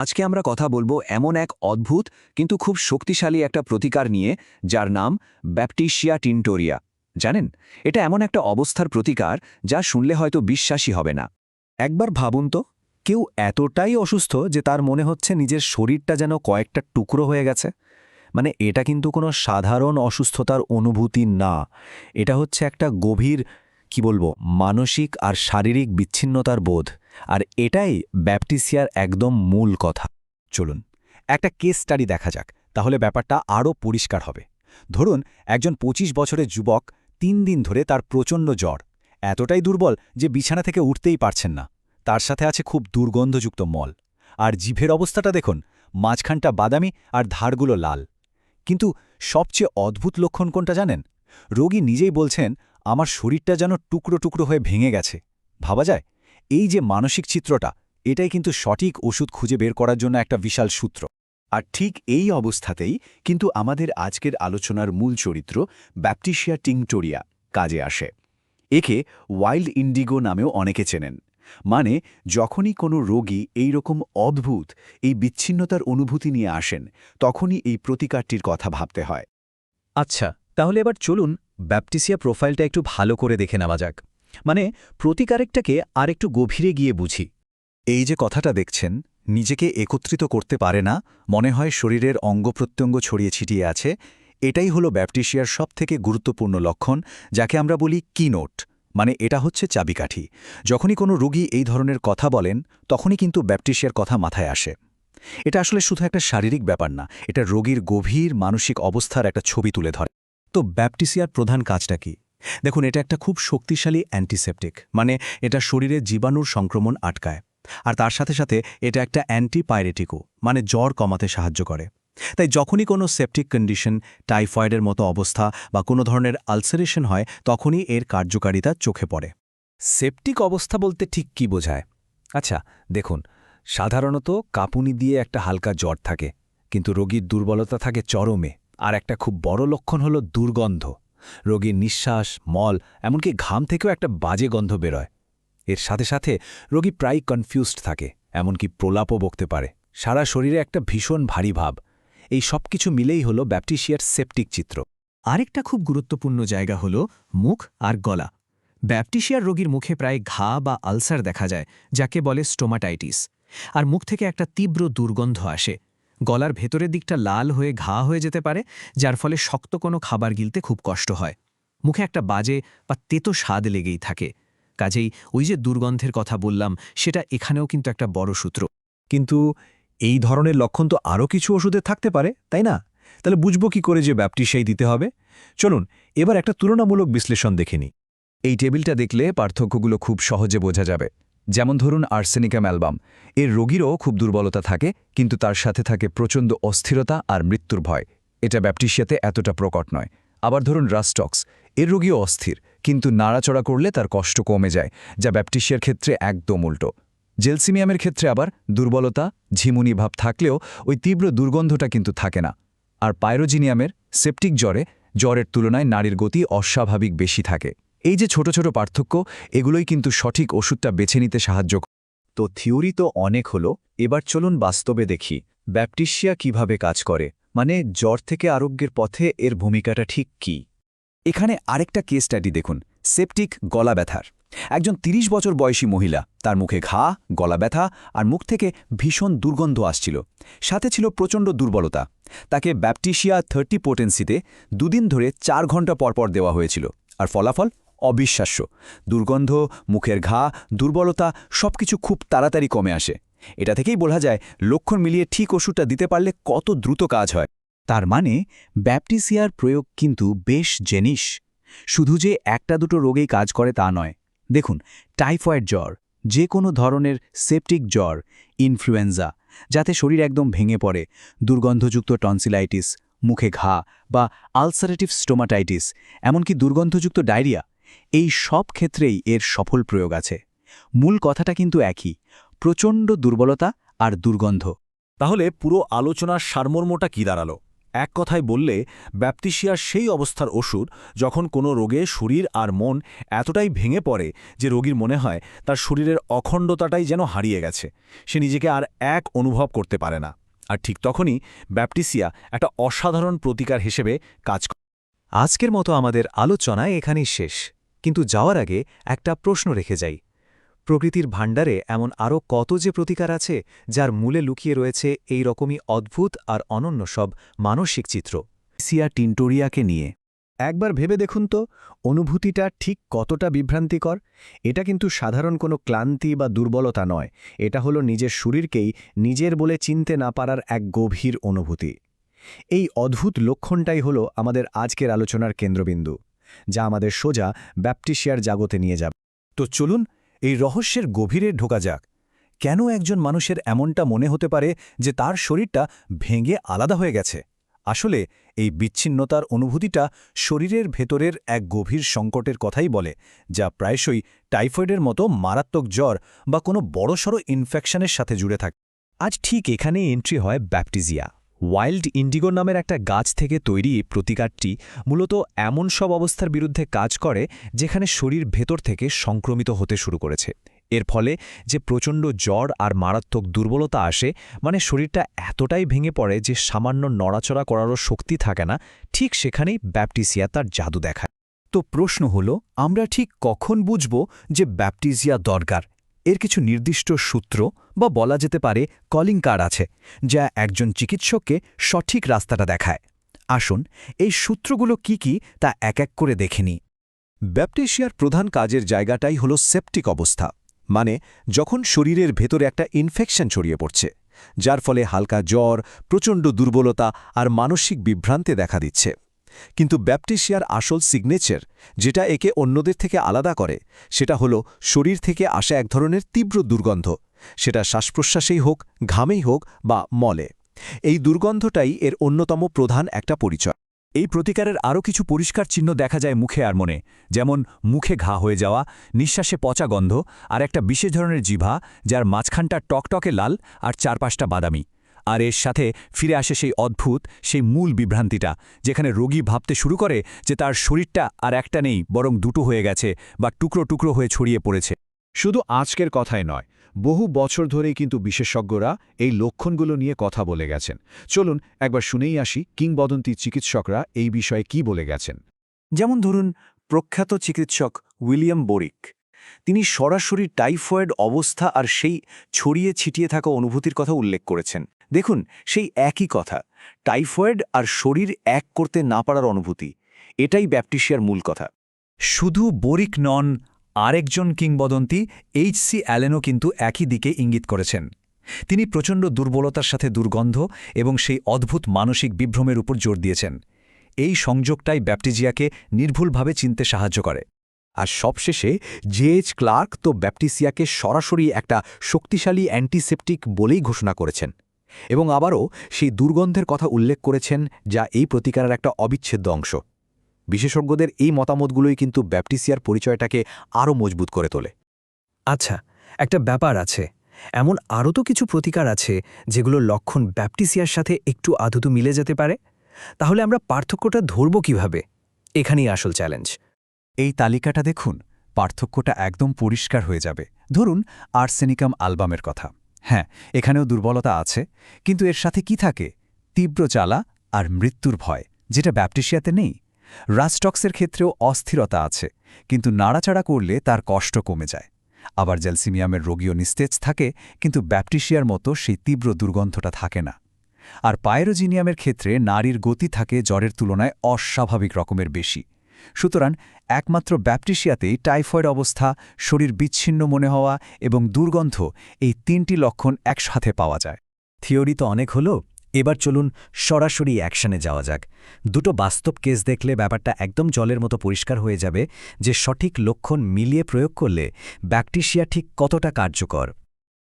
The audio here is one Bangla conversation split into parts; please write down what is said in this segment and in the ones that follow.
আজকে আমরা কথা বলব এমন এক অদ্ভুত, কিন্তু খুব শক্তিশালী একটা প্রতিকার নিয়ে, যার নাম ব্যাপটিশিয়া টিনটোরিয়া। জানেন? এটা এমন একটা অবস্থার প্রতিকার, যা শুনলে হয়তো বিশ্বাসী হবে না। একবার ভাবুন তো, কেউ এতটাই অসুস্থ যে তার মনে হচ্ছে নিজের শরীরটা যেন কয়েকটা টুকরো হয়ে গেছে। মানে এটা কিন্তু কোনো সাধারণ অসুস্থতার অনুভূতি না। এটা হচ্ছে একটা গভীর, কি বলব, মানসিক আর শারীরিক বিচ্ছিন্নতার বোধ। আর এটাই ব্যাপটিসিয়ার একদম মূল কথা। চলুন, একটা কেস স্টাডি দেখা যাক, তাহলে ব্যাপারটা আরও পরিষ্কার হবে। ধরুন, একজন ২৫ বছরের যুবক তিন দিন ধরে তার প্রচণ্ড জ্বর। এতটাই দুর্বল যে বিছানা থেকে উঠতেই পারছেন না। তার সাথে আছে খুব দুর্গন্ধযুক্ত মল। আর জিভের অবস্থাটা দেখুন, মাঝখানটা বাদামি আর ধারগুলো লাল। কিন্তু সবচেয়ে অদ্ভুত লক্ষণ কোনটা জানেন? রোগী নিজেই বলছেন, আমার শরীরটা যেন টুকরো টুকরো হয়ে ভেঙে গেছে। ভাবা যায়? এই যে মানসিক চিত্রটা, এটাই কিন্তু সঠিক ওষুধ খুঁজে বের করার জন্য একটা বিশাল সূত্র। আর ঠিক এই অবস্থাতেই কিন্তু আমাদের আজকের আলোচনার মূল চরিত্র ব্যাপটিশিয়া টিংটোরিয়া কাজে আসে। একে ওয়াইল্ড ইন্ডিগো নামেও অনেকে চেনেন। মানে যখনই কোনো রোগী এই রকম অদ্ভুত, এই বিচ্ছিন্নতার অনুভূতি নিয়ে আসেন, তখনই এই প্রতিকারটির কথা ভাবতে হয়। আচ্ছা তাহলে এবার চলুন ব্যাপটিসিয়া প্রোফাইলটা একটু ভালো করে দেখে নেওয়া যাক। মানে প্রতিকারেকটাকে আর একটু গভীরে গিয়ে বুঝি। এই যে কথাটা দেখছেন, নিজেকে একত্রিত করতে পারে না, মনে হয় শরীরের অঙ্গ প্রত্যঙ্গ ছড়িয়ে ছিটিয়ে আছে, এটাই হলো ব্যাপটিসিয়ার সবথেকে গুরুত্বপূর্ণ লক্ষণ, যাকে আমরা বলি কিনোট মানে এটা হচ্ছে চাবিকাঠি। যখনই কোনো রোগী এই ধরনের কথা বলেন, তখনই কিন্তু ব্যাপটিসিয়ার কথা মাথায় আসে। এটা আসলে শুধু একটা শারীরিক ব্যাপার না, এটা রোগীর গভীর মানসিক অবস্থার একটা ছবি তুলে ধরে। তো ব্যাপটিসিয়ার প্রধান কাজটা কি? দেখুন, এটা একটা খুব শক্তিশালী অ্যান্টিসেপটিক মানে এটা শরীরে জীবাণুর সংক্রমণ আটকায়। আর তার সাথে সাথে এটা একটা অ্যান্টিপাইরেটিকও মানে জ্বর কমাতে সাহায্য করে। তাই যখনই কোনো সেপটিক কন্ডিশন টাইফয়েডের মতো অবস্থা বা কোনো ধরনের আলসারেশন হয়, তখনই এর কার্যকারিতা চোখে পড়ে। সেপটিক অবস্থা বলতে ঠিক কি বোঝায়? আচ্ছা দেখুন, সাধারণত কাঁপুনি দিয়ে একটা হালকা জ্বর থাকে, কিন্তু রোগীর দুর্বলতা থাকে চরমে। আর একটা খুব বড় লক্ষণ হলো দুর্গন্ধ। রোগীর নিঃশ্বাস, মল, এমনকি ঘাম থেকেও একটা বাজে গন্ধ বেরোয়। এর সাথে সাথে রোগী প্রায় কনফিউজড থাকে, এমনকি প্রলাপও বকতে পারে। সারা শরীরে একটা ভীষণ ভারী ভাব। এই সব কিছু মিলেই হলো ব্যাপটিশিয়ার সেপটিক চিত্র। আরেকটা খুব গুরুত্বপূর্ণ জায়গা হল মুখ আর গলা। ব্যাপটিশিয়ার রোগীর মুখে প্রায় ঘা বা আলসার দেখা যায়, যাকে বলে স্টোমাটাইটিস আর মুখ থেকে একটা তীব্র দুর্গন্ধ আসে গলার ভেতরের দিকটা লাল হয়ে ঘা হয়ে যেতে পারে, যার ফলে শক্ত কোনো খাবার গিলতে খুব কষ্ট হয়। মুখে একটা বাজে বা তেতো স্বাদ লেগেই থাকে। কাজেই ওই যে দুর্গন্ধের কথা বললাম, সেটা এখানেও কিন্তু একটা বড় সূত্র। কিন্তু এই ধরনের লক্ষণ তো আরও কিছু ওষুধে থাকতে পারে, তাই না? তাহলে বুঝব কি করে যে ব্যাপটি সেই দিতে হবে? চলুন, এবার একটা তুলনামূলক বিশ্লেষণ দেখে এই টেবিলটা দেখলে পার্থক্যগুলো খুব সহজে বোঝা যাবে। যেমন ধরুন আর্সেনিকাম অ্যালবাম। এর রোগীরও খুব দুর্বলতা থাকে, কিন্তু তার সাথে থাকে প্রচণ্ড অস্থিরতা আর মৃত্যুর ভয়। এটা ব্যাপটিশিয়াতে এতটা প্রকট নয়। আবার ধরুন রাস্টক্স। এর রোগীও অস্থির, কিন্তু নাড়াচড়া করলে তার কষ্ট কমে যায়, যা ব্যাপটিশিয়ার ক্ষেত্রে একদম উল্টো। জেলসিমিয়ামের ক্ষেত্রে আবার দুর্বলতা, ঝিমুনি ভাব থাকলেও ওই তীব্র দুর্গন্ধটা কিন্তু থাকে না। আর পাইরোজিনিয়ামের সেপটিক জ্বরে, জ্বরের তুলনায় নারীর গতি অস্বাভাবিক বেশি থাকে। এই যে ছোট ছোট পার্থক্য, এগুলোই কিন্তু সঠিক ওষুধটা বেছে নিতে সাহায্য। তো থিওরি তো অনেক হলো, এবার চলুন বাস্তবে দেখি, ব্যাপটিশিয়া কীভাবে কাজ করে মানে জ্বর থেকে আরোগ্যের পথে এর ভূমিকাটা ঠিক কি? এখানে আরেকটা কেস স্টাডি দেখুন সেপটিক গলা ব্যথার একজন ৩০ বছর বয়সী মহিলা, তার মুখে ঘা গলা ব্যথা আর মুখ থেকে ভীষণ দুর্গন্ধ আসছিল। সাথে ছিল প্রচণ্ড দুর্বলতা। তাকে ব্যাপটিশিয়া থার্টি পোটেন্সিতে দুদিন ধরে চার ঘণ্টা পরপর দেওয়া হয়েছিল, আর ফলাফল অবিশ্বাস্য। দুর্গন্ধ, মুখের ঘা, দুর্বলতা সবকিছু খুব তাড়াতাড়ি কমে আসে। এটা থেকেই বলা যায় লক্ষণ মিলিয়ে ঠিক ওষুধটা দিতে পারলে কত দ্রুত কাজ হয়। তার মানে ব্যাপটিসিয়ার প্রয়োগ কিন্তু বেশ জেনিস। শুধু যে একটা দুটো রোগেই কাজ করে তা নয়। দেখুন, টাইফয়েড জ্বর, যে কোনো ধরনের সেপটিক জ্বর, ইনফ্লুয়েঞ্জা, যাতে শরীর একদম ভেঙে পড়ে, দুর্গন্ধযুক্ত টনসিলাইটিস, মুখে ঘা বা আলসারেটিভ স্টোমাটাইটিস, এমনকি দুর্গন্ধযুক্ত ডায়রিয়া এই সব ক্ষেত্রেই এর সফল প্রয়োগ আছে। মূল কথাটা কিন্তু একই প্রচণ্ড দুর্বলতা আর দুর্গন্ধ। তাহলে পুরো আলোচনার সারমর্মটা কি দাঁড়াল? এক কথায় বললে ব্যাপটিশিয়া সেই অবস্থার ওষুধ যখন কোনো রোগে শরীর আর মন এতটাই ভেঙে পড়ে যে রোগীর মনে হয় তার শরীরের অখণ্ডতাটাই যেন হারিয়ে গেছে সে নিজেকে আর এক অনুভব করতে পারে না। আর ঠিক তখনই ব্যাপটিসিয়া একটা অসাধারণ প্রতিকার হিসেবে কাজ করে আজকের মতো আমাদের আলোচনা এখানেই শেষ। কিন্তু যাওয়ার আগে একটা প্রশ্ন রেখে যাই। প্রকৃতির ভাণ্ডারে এমন আরও কত যে প্রতিকার আছে যার মূলে লুকিয়ে রয়েছে এই রকমই অদ্ভুত আর অনন্য সব মানসিক চিত্র। সিয়া টিন্টোরিয়াকে নিয়ে। একবার ভেবে দেখুন তো অনুভূতিটা ঠিক কতটা বিভ্রান্তিকর। এটা কিন্তু সাধারণ কোনো ক্লান্তি বা দুর্বলতা নয় এটা হলো নিজের শরীরকেই নিজের বলে চিনতে না পারার এক গভীর অনুভূতি। এই অদ্ভুত লক্ষণটাই হলো আমাদের আজকের আলোচনার কেন্দ্রবিন্দু। যা আমাদের সোজা ব্যাপটিশিয়ার জাগতে নিয়ে যাবে। তো চলুন এই রহস্যের গভীরে ঢোকা যাক। কেন একজন মানুষের এমনটা মনে হতে পারে যে তার শরীরটা ভেঙে আলাদা হয়ে গেছে? আসলে এই বিচ্ছিন্নতার অনুভূতিটা শরীরের ভেতরের এক গভীর সংকটের কথাই বলে, যা প্রায়শই টাইফয়েডের মতো মারাত্মক জ্বর বা কোনো বড়সড় ইনফেকশনের সাথে জুড়ে থাকে। আজ ঠিক এখানেই এন্ট্রি হয় ব্যাপটিজিয়া। ওয়াইল্ড ইন্ডিগো নামের একটা গাছ থেকে তৈরি প্রতিকারটি মূলত এমন সব অবস্থার বিরুদ্ধে কাজ করে যেখানে শরীর ভেতর থেকে সংক্রমিত হতে শুরু করেছে। এর ফলে যে প্রচণ্ড জ্বর আর মারাত্মক দুর্বলতা আসে মানে শরীরটা এতটাই ভেঙে পড়ে যে সামান্য নড়াচড়া করারও শক্তি থাকে না, ঠিক সেখানেই ব্যাপটিসিয়া তার জাদু দেখায়। তো প্রশ্ন হল, আমরা ঠিক কখন বুঝব যে ব্যাপটিজিয়া দরকার? এর কিছু নির্দিষ্ট সূত্র বা বলা যেতে পারে কলিং কার্ড আছে, যা একজন চিকিৎসককে সঠিক রাস্তাটা দেখায়। আসুন, এই সূত্রগুলো কি কি তা এক এক করে দেখে নিই। ব্যাপটিশিয়ার প্রধান কাজের জায়গাটাই হল সেপটিক অবস্থা মানে যখন শরীরের ভেতরে একটা ইনফেকশন ছড়িয়ে পড়ছে, যার ফলে হালকা জ্বর, প্রচণ্ড দুর্বলতা আর মানসিক বিভ্রান্তি দেখা দিচ্ছে। কিন্তু ব্যাপটিশিয়ার আসল সিগনেচার যেটা একে অন্যদের থেকে আলাদা করে, সেটা হলো শরীর থেকে আসা এক ধরনের তীব্র দুর্গন্ধ। সেটা শ্বাসপ্রশ্বাসেই হোক, ঘামেই হোক বা মলে। এই দুর্গন্ধটাই এর অন্যতম প্রধান একটা পরিচয়। এই প্রতিকারের আরও কিছু পরিষ্কার চিহ্ন দেখা যায় মুখে আর মনে। যেমন মুখে ঘা হয়ে যাওয়া, নিঃশ্বাসে পচা গন্ধ আর একটা বিশেষ ধরনের জিভা, যার মাঝখানটা টকটকে লাল আর চারপাশটা বাদামি। আর এর সাথে ফিরে আসে সেই অদ্ভুত সেই মূল বিভ্রান্তিটা যেখানে রোগী ভাবতে শুরু করে যে তার শরীরটা আর একটা নেই বরং দুটো হয়ে গেছে বা টুকরো টুকরো হয়ে ছড়িয়ে পড়েছে। শুধু আজকের কথাই নয় বহু বছর ধরেই কিন্তু বিশেষজ্ঞরা এই লক্ষণগুলো নিয়ে কথা বলে গেছেন। চলুন একবার শুনেই আসি কিংবদন্তি চিকিৎসকরা এই বিষয়ে কি বলে গেছেন। যেমন ধরুন প্রখ্যাত চিকিৎসক উইলিয়াম বোরিক। তিনি সরাসরি টাইফয়েড অবস্থা আর সেই ছড়িয়ে ছিটিয়ে থাকা অনুভূতির কথা উল্লেখ করেছেন। দেখুন, সেই একই কথা, টাইফয়েড আর শরীর এক করতে না পারার অনুভূতি, এটাই ব্যাপটিশিয়ার মূল কথা। শুধু বরিক নন, আরেকজন কিংবদন্তি এইচ সি অ্যালেনও কিন্তু একই দিকে ইঙ্গিত করেছেন। তিনি প্রচণ্ড দুর্বলতার সাথে দুর্গন্ধ এবং সেই অদ্ভুত মানসিক বিভ্রমের উপর জোর দিয়েছেন। এই সংযোগটাই ব্যাপটিজিয়াকে নির্ভুলভাবে চিনতে সাহায্য করে। আর সবশেষে জেএইচ ক্লার্ক তো ব্যাপটিসিয়াকে সরাসরি একটা শক্তিশালী অ্যান্টিসেপটিক বলেই ঘোষণা করেছেন। এবং আবারও সেই দুর্গন্ধের কথা উল্লেখ করেছেন, যা এই প্রতিকারের একটা অবিচ্ছেদ্য অংশ। বিশেষজ্ঞদের এই মতামতগুলোই কিন্তু ব্যাপটিসিয়ার পরিচয়টাকে আরও মজবুত করে তোলে। আচ্ছা একটা ব্যাপার আছে। এমন আরও তো কিছু প্রতিকার আছে যেগুলো লক্ষণ ব্যাপটিসিয়ার সাথে একটু আধুতু মিলে যেতে পারে? তাহলে আমরা পার্থক্যটা ধরব কীভাবে? এখানেই আসল চ্যালেঞ্জ। এই তালিকাটা দেখুন, পার্থক্যটা একদম পরিষ্কার হয়ে যাবে। ধরুন, আর্সেনিকাম অ্যালবামের কথা। হ্যাঁ এখানেও দুর্বলতা আছে, কিন্তু এর সাথে কি থাকে? তীব্র জ্বালা আর মৃত্যুর ভয়, যেটা ব্যাপটিশিয়াতে নেই। রাস্টক্সের ক্ষেত্রেও অস্থিরতা আছে, কিন্তু নাড়াচাড়া করলে তার কষ্ট কমে যায়। আবার জেলসিমিয়ামের রোগীও নিস্তেজ থাকে, কিন্তু ব্যাপটিশিয়ার মতো সেই তীব্র দুর্গন্ধটা থাকে না। আর পায়রোজিনিয়ামের ক্ষেত্রে নারীর গতি থাকে জ্বরের তুলনায় অস্বাভাবিক রকমের বেশি। সুতরাং একমাত্র ব্যাপটিশিয়াতেই টাইফয়েড অবস্থা, শরীর বিচ্ছিন্ন মনে হওয়া এবং দুর্গন্ধ এই তিনটি লক্ষণ একসাথে পাওয়া যায়। থিওরি তো অনেক হলো, এবার চলুন সরাসরি অ্যাকশনে যাওয়া যাক। দুটো বাস্তব কেস দেখলে ব্যাপারটা একদম জলের মতো পরিষ্কার হয়ে যাবে যে সঠিক লক্ষণ মিলিয়ে প্রয়োগ করলে ব্যাকটিশিয়া ঠিক কতটা কার্যকর।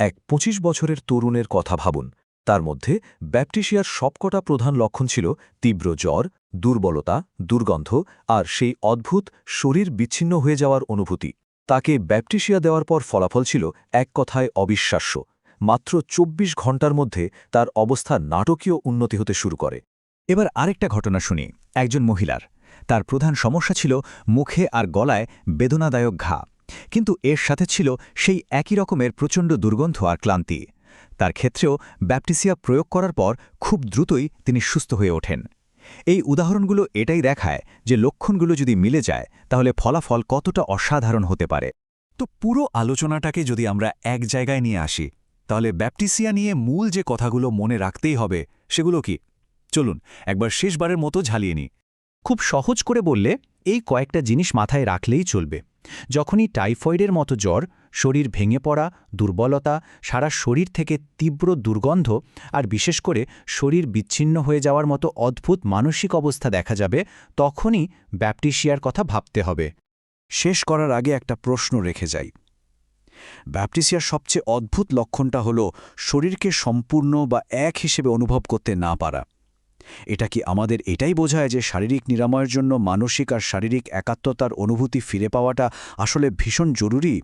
এক ২৫ বছরের তরুণের কথা ভাবুন। তার মধ্যে ব্যাপটিশিয়ার সবকটা প্রধান লক্ষণ ছিল তীব্র জ্বর দুর্বলতা, দুর্গন্ধ আর সেই অদ্ভুত শরীর বিচ্ছিন্ন হয়ে যাওয়ার অনুভূতি। তাকে ব্যাপটিশিয়া দেওয়ার পর ফলাফল ছিল এক কথায় অবিশ্বাস্য। মাত্র ২৪ ঘণ্টার মধ্যে তার অবস্থা নাটকীয় উন্নতি হতে শুরু করে। এবার আরেকটা ঘটনা শুনি, একজন মহিলার। তার প্রধান সমস্যা ছিল মুখে আর গলায় বেদনাদায়ক ঘা। কিন্তু এর সাথে ছিল সেই একই রকমের প্রচণ্ড দুর্গন্ধ আর ক্লান্তি। তার ক্ষেত্রেও ব্যাপটিসিয়া প্রয়োগ করার পর খুব দ্রুতই তিনি সুস্থ হয়ে ওঠেন। এই উদাহরণগুলো এটাই দেখায় যে লক্ষণগুলো যদি মিলে যায়, তাহলে ফলাফল কতটা অসাধারণ হতে পারে। তো পুরো আলোচনাটাকে যদি আমরা এক জায়গায় নিয়ে আসি, তাহলে ব্যাপটিসিয়া নিয়ে মূল যে কথাগুলো মনে রাখতেই হবে, সেগুলো কি? চলুন, একবার শেষবারের মতো ঝালিয়ে নিই। খুব সহজ করে বললে, এই কয়েকটা জিনিস মাথায় রাখলেই চলবে। যখনই টাইফয়েডের মতো জ্বর, শরীর ভেঙে পড়া, দুর্বলতা, সারা শরীর থেকে তীব্র দুর্গন্ধ আর বিশেষ করে শরীর বিচ্ছিন্ন হয়ে যাওয়ার মতো অদ্ভুত মানসিক অবস্থা দেখা যাবে, তখনই ব্যাপটিশিয়ার কথা ভাবতে হবে। শেষ করার আগে একটা প্রশ্ন রেখে যাই। ব্যাপটিসিয়ার সবচেয়ে অদ্ভুত লক্ষণটা হল শরীরকে সম্পূর্ণ বা এক হিসেবে অনুভব করতে না পারা। এটা কি আমাদের এটাই বোঝায় যে শারীরিক নিরাময়ের জন্য মানসিক আর শারীরিক একাত্মতার অনুভূতি ফিরে পাওয়াটা আসলে ভীষণ জরুরি?